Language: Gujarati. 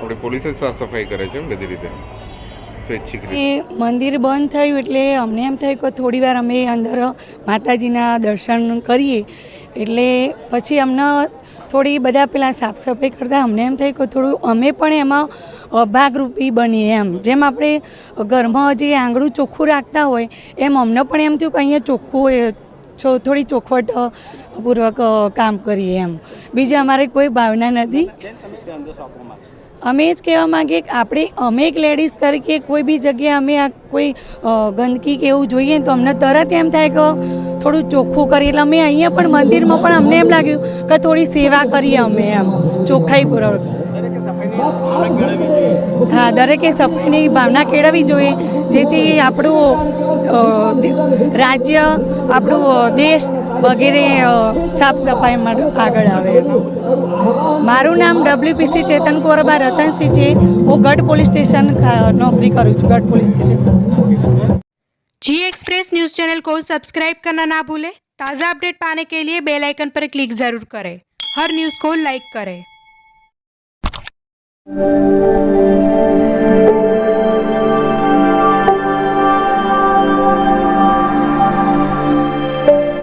આપણે પોલીસ જ સાફ સફાઈ કરે છે એમ બધી રીતે. સ્વૈચ્છિક એ મંદિર બંધ થયું એટલે અમને એમ થયું કે થોડી વાર અમે અંદર માતાજીના દર્શન કરીએ. એટલે પછી અમને થોડી બધા પેલા સાફ સફાઈ કરતાં અમને એમ થયું કે થોડું અમે પણ એમાં ભાગરૂપી બનીએ એમ. જેમ આપણે ઘરમાં જે આંગળું ચોખ્ખું રાખતા હોય એમ અમને પણ એમ થયું કે અહીંયા ચોખ્ખું થોડી ચોખવટ પૂર્વક કામ કરીએ એમ. બીજી અમારે કોઈ ભાવના નથી. અમે જ કહેવા માંગીએ કે આપણે, અમે એક લેડીઝ તરીકે કોઈ બી જગ્યાએ અમે આ કોઈ ગંદકી કે એવું જોઈએ તો અમને તરત એમ થાય કે થોડું ચોખ્ખું કરીએ. એટલે અમે અહીંયા પણ મંદિરમાં પણ અમને એમ લાગ્યું કે થોડી સેવા કરીએ અમે એમ, ચોખ્ખાઈપૂર્વક. હા, દરેકે સફાઈની ભાવના કેળવવી જોઈએ, જેથી આપણું રાજ્ય, આપણું દેશ વગેરે સાફ સફાઈ માટે આગળ આવે. મારું નામ ડબ્લ્યુપીસી ચેતન કોરબા રતનસિંહ છે હું ગઢ પોલીસ સ્ટેશન નોકરી કરું છું Gadh police station G express news channel को सब्सक्राइब करना ना भूले ताज़ा अपडेट पाने के लिए बेल आइकन पर क्लिक जरूर करें हर न्यूज़ को लाइक करें